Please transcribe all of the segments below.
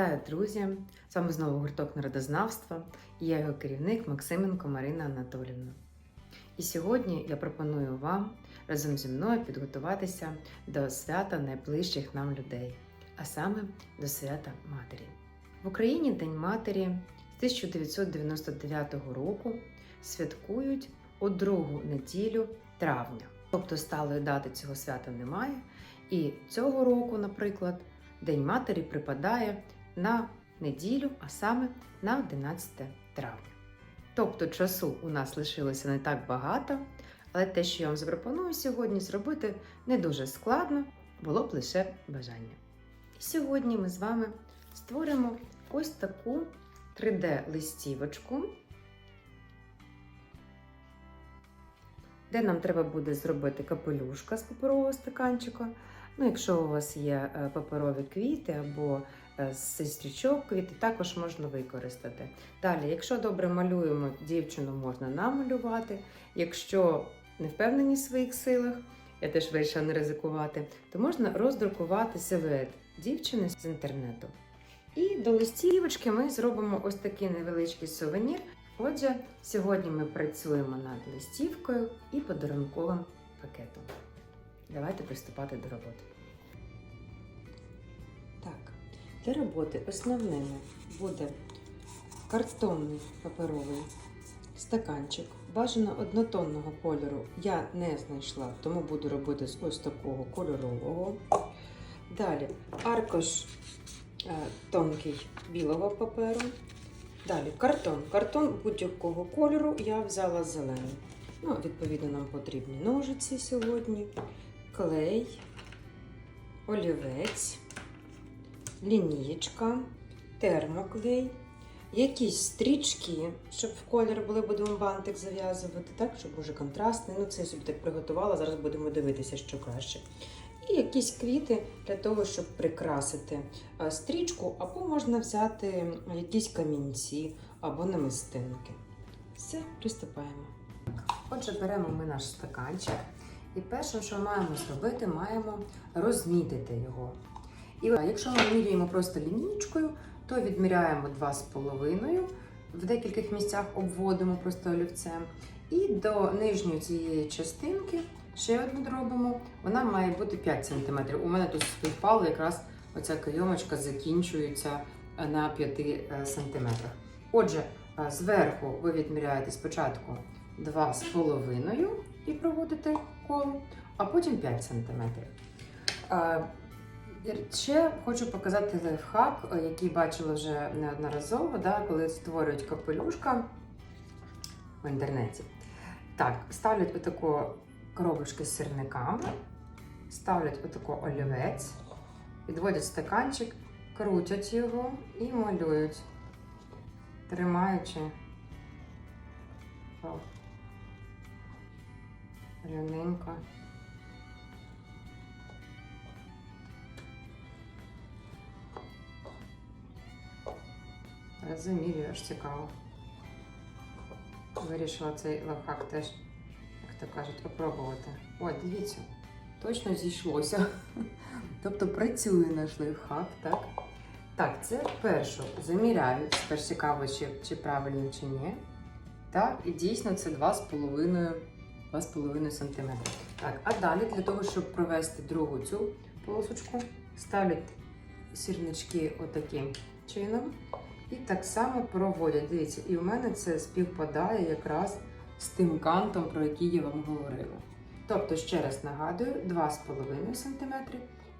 Вітаю, друзі! З вами знову гурток народознавства і я його керівник Максименко Марина Анатолівна. І сьогодні я пропоную вам разом зі мною підготуватися до свята найближчих нам людей, а саме до свята Матері. В Україні День Матері з 1999 року святкують у другу неділю травня. Тобто сталої дати цього свята немає. І цього року, наприклад, День Матері припадає на неділю, а саме на 11 травня. Тобто часу у нас лишилося не так багато, але те, що я вам запропоную сьогодні зробити не дуже складно, було б лише бажання. І сьогодні ми з вами створимо ось таку 3D-листівочку, де нам треба буде зробити капелюшка з паперового стаканчика. Ну, якщо у вас є е, паперові квіти або е, з стрічок квіти, також можна використати. Далі, якщо добре малюємо, дівчину можна намалювати. Якщо не впевнені в своїх силах, я теж вирішила не ризикувати, то можна роздрукувати силует дівчини з інтернету. І до листівочки ми зробимо ось такий невеличкий сувенір. Отже, сьогодні ми працюємо над листівкою і подарунковим пакетом. Давайте приступати до роботи. Так, для роботи основними буде картонний паперовий стаканчик. Бажано однотонного кольору я не знайшла, тому буду робити з ось такого кольорового. Далі аркуш е, тонкий білого паперу. Далі картон. Картон будь-якого кольору я взяла зелений. Ну, відповідно, нам потрібні ножиці сьогодні, клей, олівець, лінієчка, термоклей, якісь стрічки, щоб в колір були, будемо бантик зав'язувати, так, щоб уже контрастний. Ну, це я собі так приготувала, зараз будемо дивитися, що краще. І якісь квіти для того, щоб прикрасити стрічку, або можна взяти якісь камінці або намистинки. Все, приступаємо. Отже, беремо ми наш стаканчик. І перше, що маємо зробити, маємо розмітити його. І якщо ми міряємо просто лінійкою, то відміряємо 2,5, в декількох місцях обводимо просто олівцем. І до нижньої цієї частинки ще одну робимо. Вона має бути 5 см. У мене тут співпало якраз оця кайомочка закінчується на 5 см. Отже, зверху ви відміряєте спочатку 2,5 і проводите коло, а потім 5 см. Ще хочу показати лайфхак, який бачила вже неодноразово, да, коли створюють капелюшка в інтернеті. Так, ставлять отаку коробочки з сирниками, ставлять отаку олівець, підводять стаканчик, крутять його і малюють, тримаючи рівненько. Замірюю, аж цікаво. Вирішила цей лайфхак теж, як то кажуть, опробувати. О, дивіться, точно зійшлося. Тобто працює наш лайфхак, так? Так, це першу заміряю. Тепер цікаво, чи, чи правильно, чи ні. Так, і дійсно це 2,5 2,5 см. Так, а далі для того, щоб провести другу цю полосочку, ставлять сірнички отаким чином. І так само проводять. Дивіться, і в мене це співпадає якраз з тим кантом, про який я вам говорила. Тобто, ще раз нагадую, 2,5 см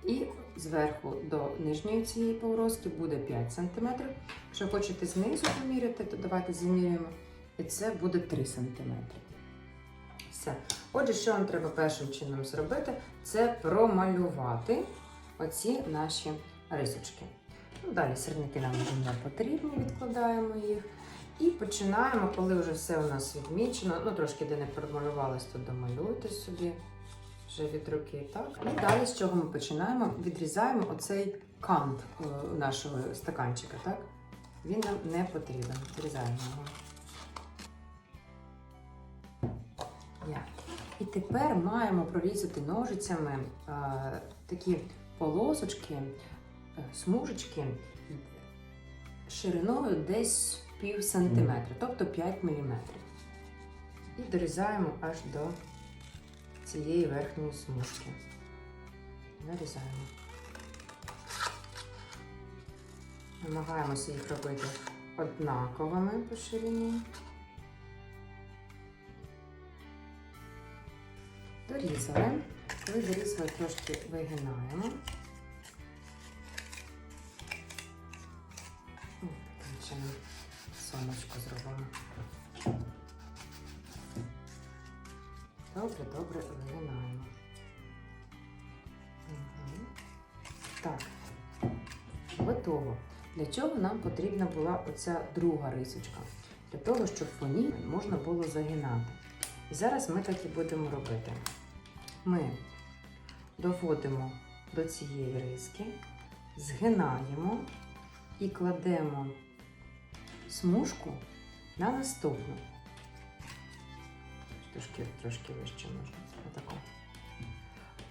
і зверху до нижньої цієї полоски буде 5 см. Якщо хочете знизу поміряти, то давайте заміряємо. І це буде 3 см. Все. Отже, що вам треба першим чином зробити, це промалювати оці наші рисочки. Ну, Далі сирники нам не потрібні, відкладаємо їх. І починаємо, коли вже все у нас відмічено. Ну, трошки де не промалювалось, то домалюйте собі вже від руки. так. І далі з чого ми починаємо? Відрізаємо оцей кант е, нашого стаканчика. так? Він нам не потрібен. Відрізаємо його. Yeah. І тепер маємо прорізати ножицями а, такі полосочки, смужечки шириною десь пів сантиметра, тобто 5 міліметрів. І дорізаємо аж до цієї верхньої смужки. Нарізаємо. Намагаємося їх робити однаковими по ширині. Дорізали. Коли дорізали, трошки вигинаємо. Таким чином сонечко зробимо. Добре, добре вигинаємо. Так, готово. Для чого нам потрібна була оця друга рисочка? Для того, щоб по ній можна було загинати. І зараз ми так і будемо робити. Ми доводимо до цієї риски, згинаємо і кладемо смужку на наступну. Трошки, трошки вище можна. Отако.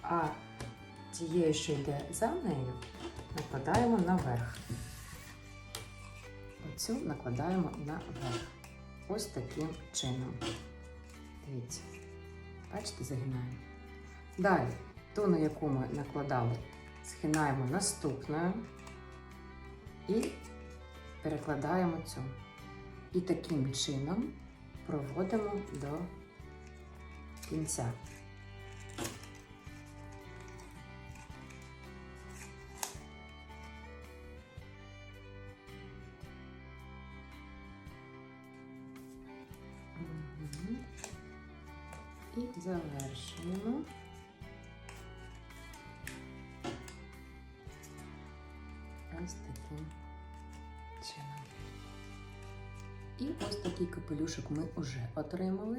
А тією, що йде за нею, накладаємо наверх. Оцю накладаємо наверх. Ось таким чином. Дивіться. Бачите, загинаємо. Далі, ту, на яку ми накладали, згинаємо наступною і перекладаємо цю. І таким чином проводимо до кінця. І завершуємо. Ось таким чином. І ось такий капелюшок ми вже отримали.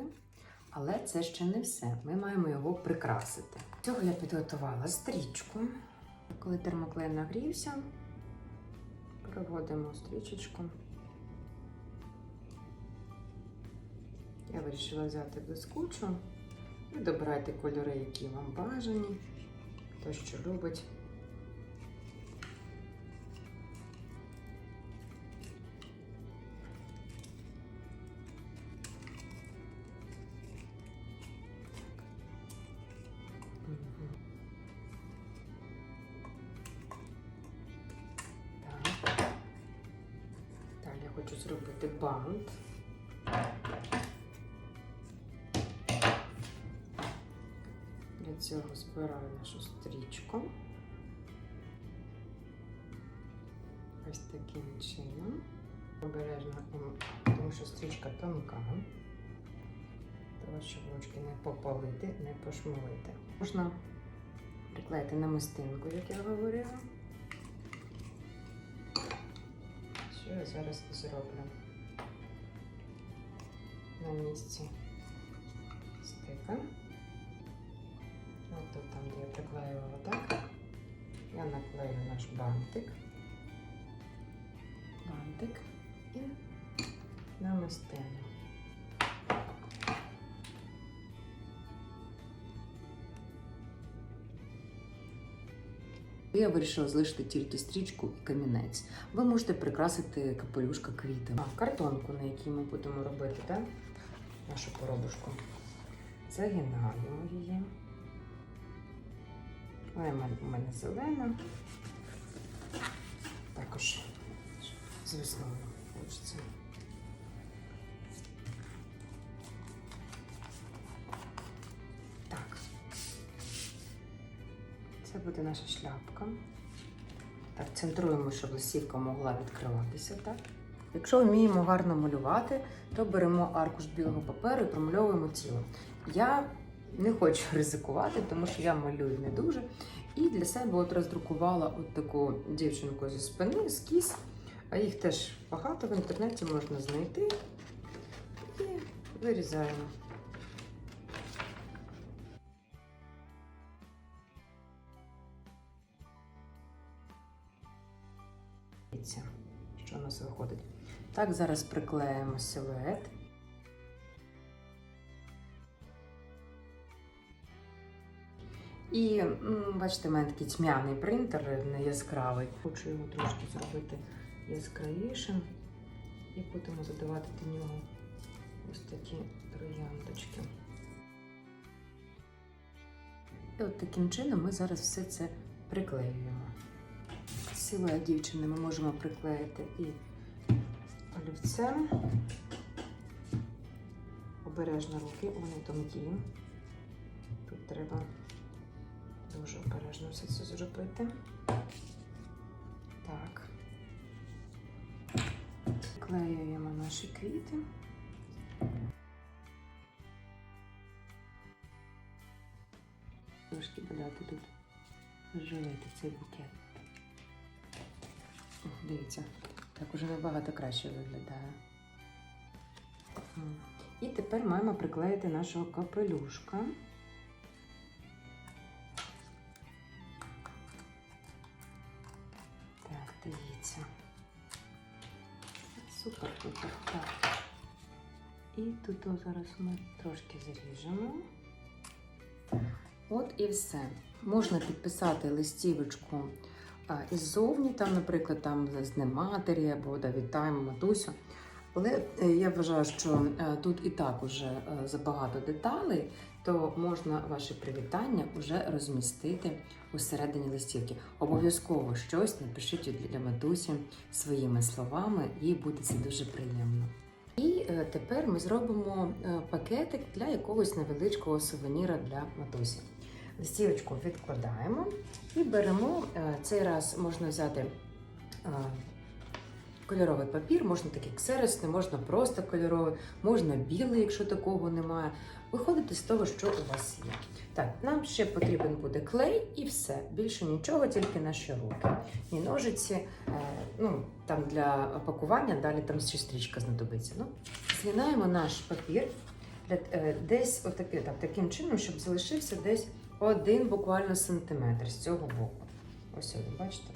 Але це ще не все. Ми маємо його прикрасити. Цього я підготувала стрічку. Коли термоклей нагрівся, проводимо стрічечку. Я вирішила взяти блискучу. Ви добирайте кольори, які вам бажані, хто що любить. Цього збираю нашу стрічку. Ось таким чином. Обережно, тому що стрічка тонка. Того, щоб ручки не попалити, не пошмалити. Можна приклеїти намистинку, як я говорила. Що я зараз зроблю на місці наш бантик. Бантик і намистину. Я вирішила залишити тільки стрічку і камінець. Ви можете прикрасити капелюшка квітами. А, картонку, на якій ми будемо робити, так? Нашу поробушку. Загинаємо її. Мене- у мене зелена. Також з весною хочеться. Так. Це буде наша шляпка. Так, центруємо, щоб лисівка могла відкриватися. Так? Якщо вміємо гарно малювати, то беремо аркуш білого паперу і промальовуємо тіло. Я не хочу ризикувати, тому що я малюю не дуже. Для себе от роздрукувала от таку дівчинку зі спини, ескіз. А їх теж багато в інтернеті можна знайти. І вирізаємо. Дивіться, що у нас виходить. Так, зараз приклеїмо силует. І бачите, в мене такий тьмяний принтер, не яскравий. Хочу його трошки зробити яскравішим. І будемо додавати до нього ось такі трояндочки. І от таким чином ми зараз все це приклеюємо. Силою дівчини ми можемо приклеїти і олівцем. Обережно руки, вони тонкі. Тут треба дуже обережно все це зробити. Так. Клеюємо наші квіти. Трошки додати тут живити цей букет. Дивіться, так уже набагато краще виглядає. І тепер маємо приклеїти нашого капелюшка. Супер, пупер Так. І тут зараз ми трошки зріжемо. От і все. Можна підписати листівочку іззовні, там, наприклад, там з матері або да, вітаємо матусю. Але я вважаю, що е, тут і так уже е, забагато деталей, то можна ваші привітання вже розмістити усередині листівки. Обов'язково щось напишіть для матусі своїми словами, їй буде це дуже приємно. І е, тепер ми зробимо пакетик для якогось невеличкого сувеніра для матусі. Листівочку відкладаємо і беремо цей раз можна взяти кольоровий папір, можна такий ксеросний, можна просто кольоровий, можна білий, якщо такого немає. Виходите з того, що у вас є. Так, нам ще потрібен буде клей і все. Більше нічого, тільки наші руки. Ні ножиці, е, ну там для пакування, далі там ще стрічка знадобиться. Ну, згинаємо наш папір для- е, десь отаки, так, таким чином, щоб залишився десь один буквально сантиметр з цього боку. Ось ось, бачите?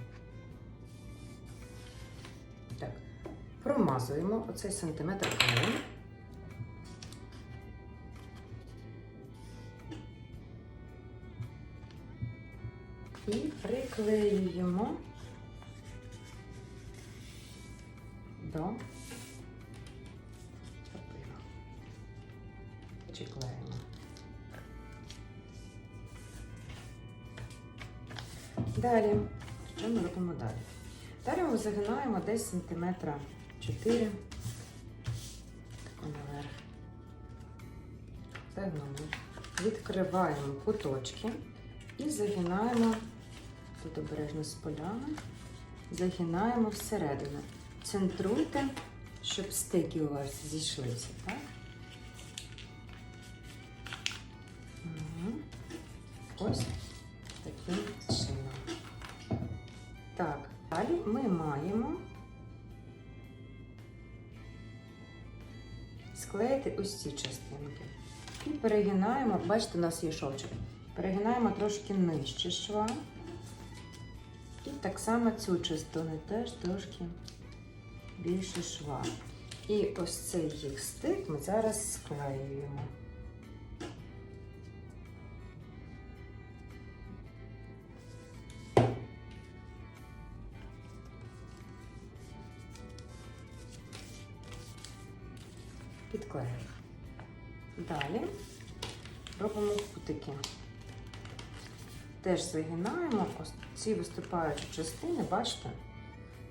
Промазуємо оцей сантиметр клеєм. І приклеюємо до папіру. Чи. Далі, що ми робимо далі? Далі ми загинаємо десь сантиметра 4 тако наверх. Загнули. Відкриваємо куточки і загинаємо, тут обережно з полями, загинаємо всередину. Центруйте, щоб стики у вас зійшлися, так? Ось таким чином. Так, далі ми маємо склеїти ось ці частинки. І перегинаємо, бачите, у нас є шовчик. Перегинаємо трошки нижче шва. І так само цю частину теж трошки більше шва. І ось цей їх стик ми зараз склеюємо. Підклеюємо. Далі робимо кутики. Теж загинаємо ось ці виступаючі частини, бачите,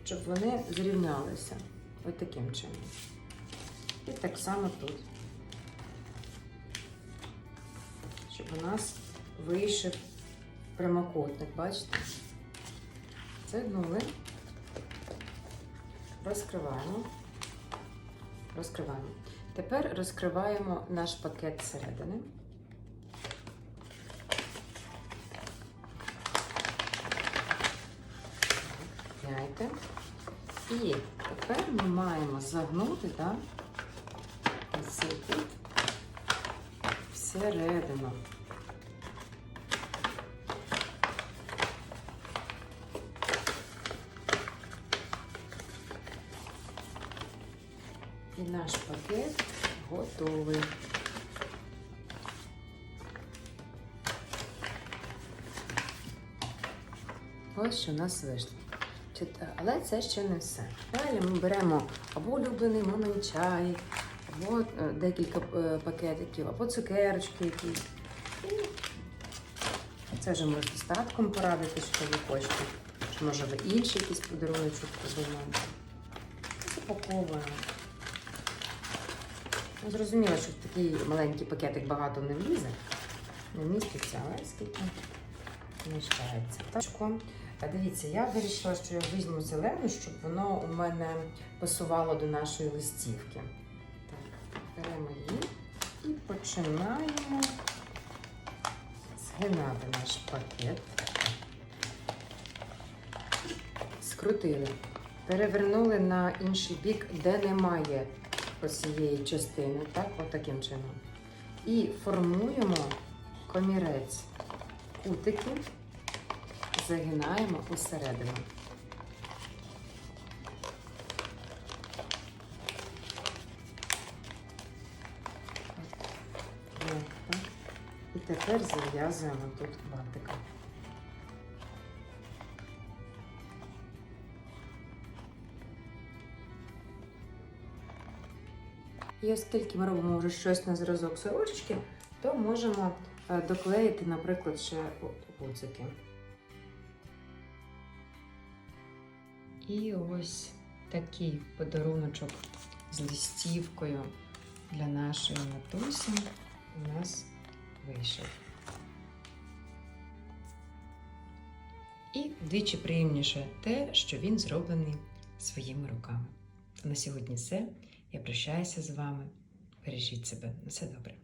щоб вони зрівнялися. Ось таким чином. І так само тут. Щоб у нас вийшов прямокутник, бачите? Загнули, розкриваємо, розкриваємо. Тепер розкриваємо наш пакет зсередини. Знаєте. І тепер ми маємо загнути да, цей всередину. І наш пакет готовий. Ось що у нас вийшло. Але це ще не все. Далі ми беремо або улюблений мамин чай, або е, декілька е, пакетиків, або цукерочки якісь. Це вже можете з татком порадити, що ви хочете. Може ви інший якийсь подаруночок придумаєте. Запаковуємо. Ну, зрозуміло, що в такий маленький пакетик багато не влізе. Не вміститься, але скільки вміщається. Тачко. А дивіться, я вирішила, що я візьму зелену, щоб воно у мене пасувало до нашої листівки. Так, беремо її і починаємо згинати наш пакет. Скрутили. Перевернули на інший бік, де немає цієї частини, так, от таким чином. І формуємо комірець кутики, загинаємо усередину. І тепер зав'язуємо тут бантиком. І оскільки ми робимо вже щось на зразок сорочки, то можемо е, доклеїти, наприклад, ще гудзики. І ось такий подаруночок з листівкою для нашої матусі у нас вийшов. І вдвічі приємніше те, що він зроблений своїми руками. На сьогодні все. Я прощаюся з вами. Бережіть себе. На все добре.